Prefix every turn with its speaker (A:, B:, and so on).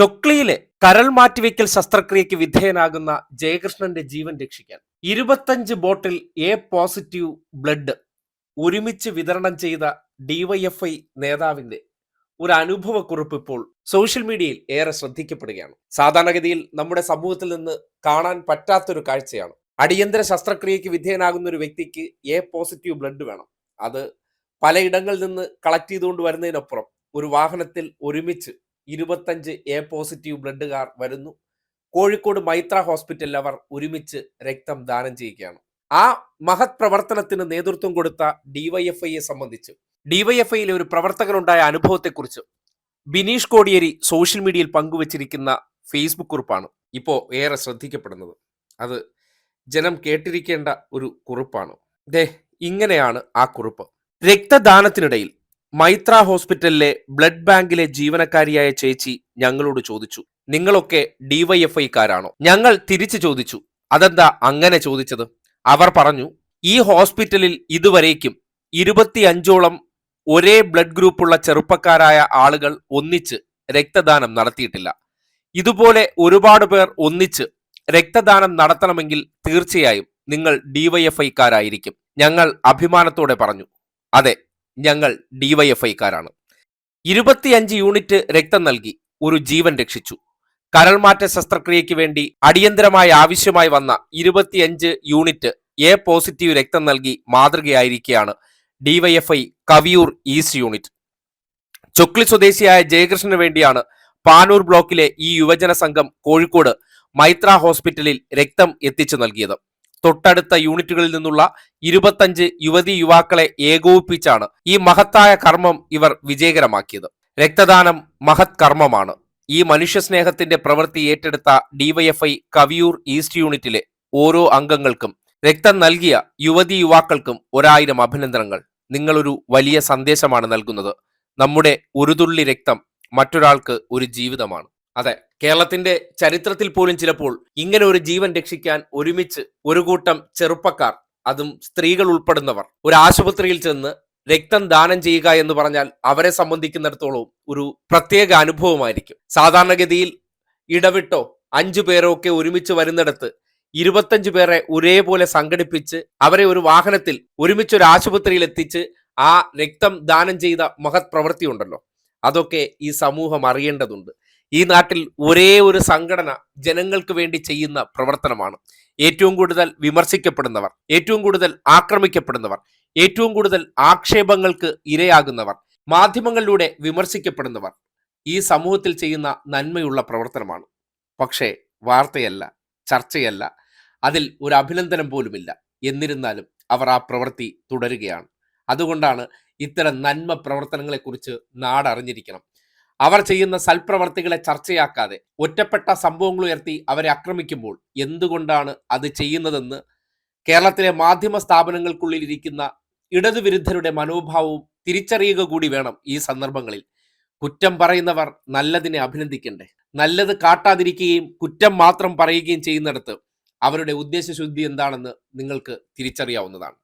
A: ചൊക്ലിയിലെ കരൾ മാറ്റിവെക്കൽ ശസ്ത്രക്രിയയ്ക്ക് വിധേയനാകുന്ന ജയകൃഷ്ണന്റെ ജീവൻ രക്ഷിക്കാൻ ഇരുപത്തഞ്ച് ബോട്ടിൽ എ പോസിറ്റീവ് ബ്ലഡ് ഒരുമിച്ച് വിതരണം ചെയ്ത ഡിവൈഎഫ്ഐ നേതാവിന്റെ ഒരു അനുഭവക്കുറിപ്പ് ഇപ്പോൾ സോഷ്യൽ മീഡിയയിൽ ഏറെ ശ്രദ്ധിക്കപ്പെടുകയാണ്. സാധാരണഗതിയിൽ നമ്മുടെ സമൂഹത്തിൽ നിന്ന് കാണാൻ പറ്റാത്തൊരു കാഴ്ചയാണ്. അടിയന്തര ശസ്ത്രക്രിയയ്ക്ക് വിധേയനാകുന്ന ഒരു വ്യക്തിക്ക് എ പോസിറ്റീവ് ബ്ലഡ് വേണം. അത് പലയിടങ്ങളിൽ നിന്ന് കളക്ട് ചെയ്തുകൊണ്ട് വരുന്നതിനപ്പുറം ഒരു വാഹനത്തിൽ ഒരുമിച്ച് ഇരുപത്തഞ്ച് എ പോസിറ്റീവ് ബ്ലഡുകാർ വരുന്നു. കോഴിക്കോട് മൈത്ര ഹോസ്പിറ്റലിൽ അവർ ഒരുമിച്ച് രക്തം ദാനം ചെയ്യുകയാണ്. ആ മഹത് പ്രവർത്തനത്തിന് നേതൃത്വം കൊടുത്ത ഡിവൈഎഫ്ഐയെ സംബന്ധിച്ച് ഡിവൈഎഫ്ഐയിലെ ഒരു പ്രവർത്തകനുണ്ടായ അനുഭവത്തെക്കുറിച്ച് ബിനീഷ് കോടിയേരി സോഷ്യൽ മീഡിയയിൽ പങ്കുവച്ചിരിക്കുന്ന ഫേസ്ബുക്ക് കുറിപ്പാണ് ഇപ്പോൾ ഏറെ ശ്രദ്ധിക്കപ്പെടുന്നത്. അത് ജനം കേട്ടിരിക്കേണ്ട ഒരു കുറിപ്പാണ്. ദേ ഇങ്ങനെയാണ് ആ കുറിപ്പ്. രക്തദാനത്തിനിടയിൽ മൈത്ര ഹോസ്പിറ്റലിലെ ബ്ലഡ് ബാങ്കിലെ ജീവനക്കാരിയായ ചേച്ചി ഞങ്ങളോട് ചോദിച്ചു. നിങ്ങളൊക്കെ ഡിവൈഎഫ്ഐക്കാരാണോ ഞങ്ങൾ തിരിച്ചു ചോദിച്ചു. അതെന്താ അങ്ങനെ ചോദിച്ചത്? അവർ പറഞ്ഞു ഈ ഹോസ്പിറ്റലിൽ ഇതുവരേക്കും ഇരുപത്തിയഞ്ചോളം ഒരേ ബ്ലഡ് ഗ്രൂപ്പുള്ള ചെറുപ്പക്കാരായ ആളുകൾ ഒന്നിച്ച് രക്തദാനം നടത്തിയിട്ടില്ല. ഇതുപോലെ ഒരുപാട് പേർ ഒന്നിച്ച് രക്തദാനം നടത്തണമെങ്കിൽ തീർച്ചയായും നിങ്ങൾ ഡിവൈഎഫ്ഐക്കാരായിരിക്കും ഞങ്ങൾ അഭിമാനത്തോടെ പറഞ്ഞു. അതെ ഞങ്ങൾ ഡിവൈഎഫ്ഐക്കാരാണ്. ഇരുപത്തിയഞ്ച് യൂണിറ്റ് രക്തം നൽകി ഒരു ജീവൻ രക്ഷിച്ചു. കരൾമാറ്റ ശസ്ത്രക്രിയയ്ക്ക് വേണ്ടി അടിയന്തരമായി ആവശ്യമായി വന്ന ഇരുപത്തിയഞ്ച് യൂണിറ്റ് എ പോസിറ്റീവ് രക്തം നൽകി മാതൃകയായിരിക്കുകയാണ് DYFI Kaviyoor east unit. Chokli സ്വദേശിയായ ജയകൃഷ്ണന് വേണ്ടിയാണ് പാനൂർ ബ്ലോക്കിലെ ഈ യുവജന സംഘം കോഴിക്കോട് മൈത്ര ഹോസ്പിറ്റലിൽ രക്തം എത്തിച്ചു നൽകിയത്. തൊട്ടടുത്ത യൂണിറ്റുകളിൽ നിന്നുള്ള ഇരുപത്തഞ്ച് യുവതി യുവാക്കളെ ഏകോപിപ്പിച്ചാണ് ഈ മഹത്തായ കർമ്മം ഇവർ വിജയകരമാക്കിയത്. രക്തദാനം മഹത് കർമ്മമാണ്. ഈ മനുഷ്യസ്നേഹത്തിന്റെ പ്രവൃത്തി ഏറ്റെടുത്ത ഡിവൈഎഫ്ഐ കവിയൂർ ഈസ്റ്റ് യൂണിറ്റിലെ ഓരോ അംഗങ്ങൾക്കും രക്തം നൽകിയ യുവതി യുവാക്കൾക്കും ഒരായിരം അഭിനന്ദനങ്ങൾ. നിങ്ങളൊരു വലിയ സന്ദേശമാണ് നൽകുന്നത്. നമ്മുടെ ഒരു തുള്ളി രക്തം മറ്റൊരാൾക്ക് ഒരു ജീവിതമാണ്. അതെ കേരളത്തിന്റെ ചരിത്രത്തിൽ പോലും ചിലപ്പോൾ ഇങ്ങനെ ഒരു ജീവൻ രക്ഷിക്കാൻ ഒരുമിച്ച് ഒരു കൂട്ടം ചെറുപ്പക്കാർ അതും സ്ത്രീകൾ ഉൾപ്പെടുന്നവർ ഒരു ആശുപത്രിയിൽ ചെന്ന് രക്തം ദാനം ചെയ്യുക എന്ന് പറഞ്ഞാൽ അവരെ സംബന്ധിക്കുന്നിടത്തോളം ഒരു പ്രത്യേക അനുഭവമായിരിക്കും. സാധാരണഗതിയിൽ ഇടവിട്ടോ അഞ്ചു പേരോ ഒക്കെ ഒരുമിച്ച് വരുന്നിടത്ത് ഇരുപത്തഞ്ചു പേരെ ഒരേപോലെ സംഘടിപ്പിച്ച് അവരെ ഒരു വാഹനത്തിൽ ഒരുമിച്ച് ഒരു ആശുപത്രിയിൽ എത്തിച്ച് ആ രക്തം ദാനം ചെയ്ത മഹത് പ്രവൃത്തി ഉണ്ടല്ലോ അതൊക്കെ ഈ സമൂഹം അറിയേണ്ടതുണ്ട്. ഈ നാട്ടിൽ ഒരേ ഒരു സംഘടന ജനങ്ങൾക്ക് വേണ്ടി ചെയ്യുന്ന പ്രവർത്തനമാണ്. ഏറ്റവും കൂടുതൽ വിമർശിക്കപ്പെടുന്നവർ ഏറ്റവും കൂടുതൽ ആക്രമിക്കപ്പെടുന്നവർ ഏറ്റവും കൂടുതൽ ആക്ഷേപങ്ങൾക്ക് ഇരയാകുന്നവർ മാധ്യമങ്ങളിലൂടെ വിമർശിക്കപ്പെടുന്നവർ ഈ സമൂഹത്തിൽ ചെയ്യുന്ന നന്മയുള്ള പ്രവർത്തനമാണ്. പക്ഷേ വാർത്തയല്ല ചർച്ചയല്ല അതിൽ ഒരു അഭിനന്ദനം പോലുമില്ല. എന്നിരുന്നാലും അവർ ആ പ്രവൃത്തി തുടരുകയാണ്. അതുകൊണ്ടാണ് ഇത്തരം നന്മ പ്രവർത്തനങ്ങളെക്കുറിച്ച് നാടറിഞ്ഞിരിക്കണം. അവർ ചെയ്യുന്ന സൽപ്രവർത്തികളെ ചർച്ചയാക്കാതെ ഒറ്റപ്പെട്ട സംഭവങ്ങൾ ഉയർത്തി അവരെ ആക്രമിക്കുമ്പോൾ എന്തുകൊണ്ടാണ് അത് ചെയ്യുന്നതെന്ന് കേരളത്തിലെ മാധ്യമ സ്ഥാപനങ്ങൾക്കുള്ളിൽ ഇരിക്കുന്ന ഇടതുവിരുദ്ധരുടെ മനോഭാവവും തിരിച്ചറിയുക കൂടി വേണം ഈ സന്ദർഭങ്ങളിൽ. കുറ്റം പറയുന്നവർ നല്ലതിനെ അഭിനന്ദിക്കണ്ടേ. നല്ലത് കാട്ടാതിരിക്കുകയും കുറ്റം മാത്രം പറയുകയും ചെയ്യുന്നിടത്ത് അവരുടെ ഉദ്ദേശശുദ്ധി എന്താണെന്ന് നിങ്ങൾക്ക് തിരിച്ചറിയാവുന്നതാണ്.